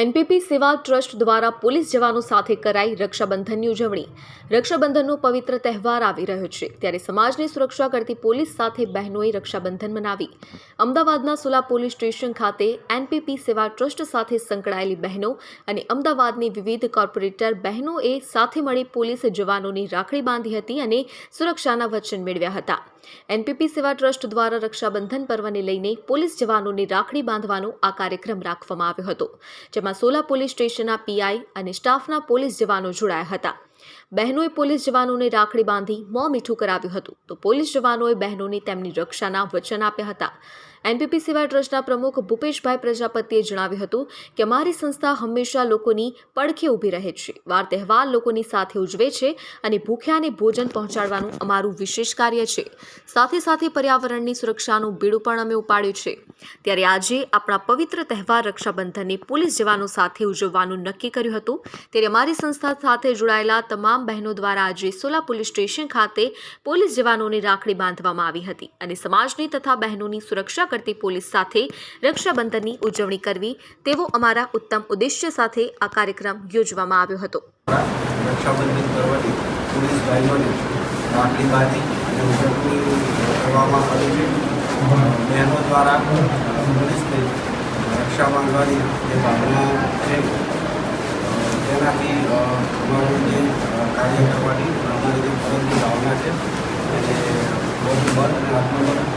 NPP સેવા trust દ્વારા police જવાનો સાથે કરાઈ રક્ષાબંધનની ઉજવણી. રક્ષાબંધનનો પવિત્ર તહેવાર આવી રહ્યો છે. ત્યારે સમાજની સુરક્ષા કરતી પોલીસ સાથે બહેનોએ રક્ષાબંધન મનાવી. અમદાવાદના સુલા પોલીસ સ્ટેશન ખાતે એનપીપી સેવા ટ્રસ્ટ સાથે સંકળાયેલી બહેનો અને અમદાવાદની વિવિધ કોર્પોરેટર બહેનોએ સાથે મળી પોલીસ જવાનોની રાખડી બાંધી હતી અને સુરક્ષાના વચન મેળવ્યા હતા. એનપીપી સેવા ટ્રસ્ટ દ્વારા રક્ષાબંધન પર્વને લઈને પોલીસ જવાનોની રાખડી બાંધવાનો આ કાર્યક્રમ રાખવામાં આવ્યો હતો. જેમાં સોલા પોલીસ સ્ટેશનના પીઆઈ અને સ્ટાફના પોલીસ જવાનો જોડાયા હતા. બહેનોએ પોલીસ જવાનોને રાખડી બાંધી મોં મીઠું કરાવ્યું હતું. તો પોલીસ જવાનોએ બહેનોને તેમની રક્ષાના વચન આપ્યા હતા. એનપીપી સેવા ટ્રસ્ટના પ્રમુખ ભૂપેશભાઈ પ્રજાપતિએ જણાવ્યું હતું કે અમારી સંસ્થા હંમેશા લોકોની પડખે ઊભી રહે છે. વાર તહેવાર લોકોની સાથે ઉજવે છે અને ભૂખ્યાને ભોજન પહોંચાડવાનું અમારું વિશેષ કાર્ય છે. સાથે સાથે પર્યાવરણની સુરક્ષાનું બીડું પણ અમે ઉપાડ્યું છે. ત્યારે આજે આપણા પવિત્ર તહેવાર રક્ષાબંધનને પોલીસ જવાનો સાથે ઉજવવાનું નક્કી કર્યું હતું. ત્યારે અમારી સંસ્થા સાથે જોડાયેલા તમામ બહેનો દ્વારા આજે સોલા પોલીસ સ્ટેશન ખાતે પોલીસ જવાનોને રાખડી બાંધવામાં આવી હતી અને સમાજની તથા બહેનોની સુરક્ષા કરતી પોલીસ સાથે રક્ષાબંધનની ઉજવણી કરવી તેવો અમારા ઉત્તમ ઉદ્દેશ્ય સાથે આ કાર્યક્રમ યોજવામાં આવ્યો હતો. રક્ષાબંધન પર્વની પોલીસ ભાઈઓને રાખડી બાંધી રક્ષા જે ભાવના છે તેનાથી અમારું જે કાર્ય કરવાની અમારી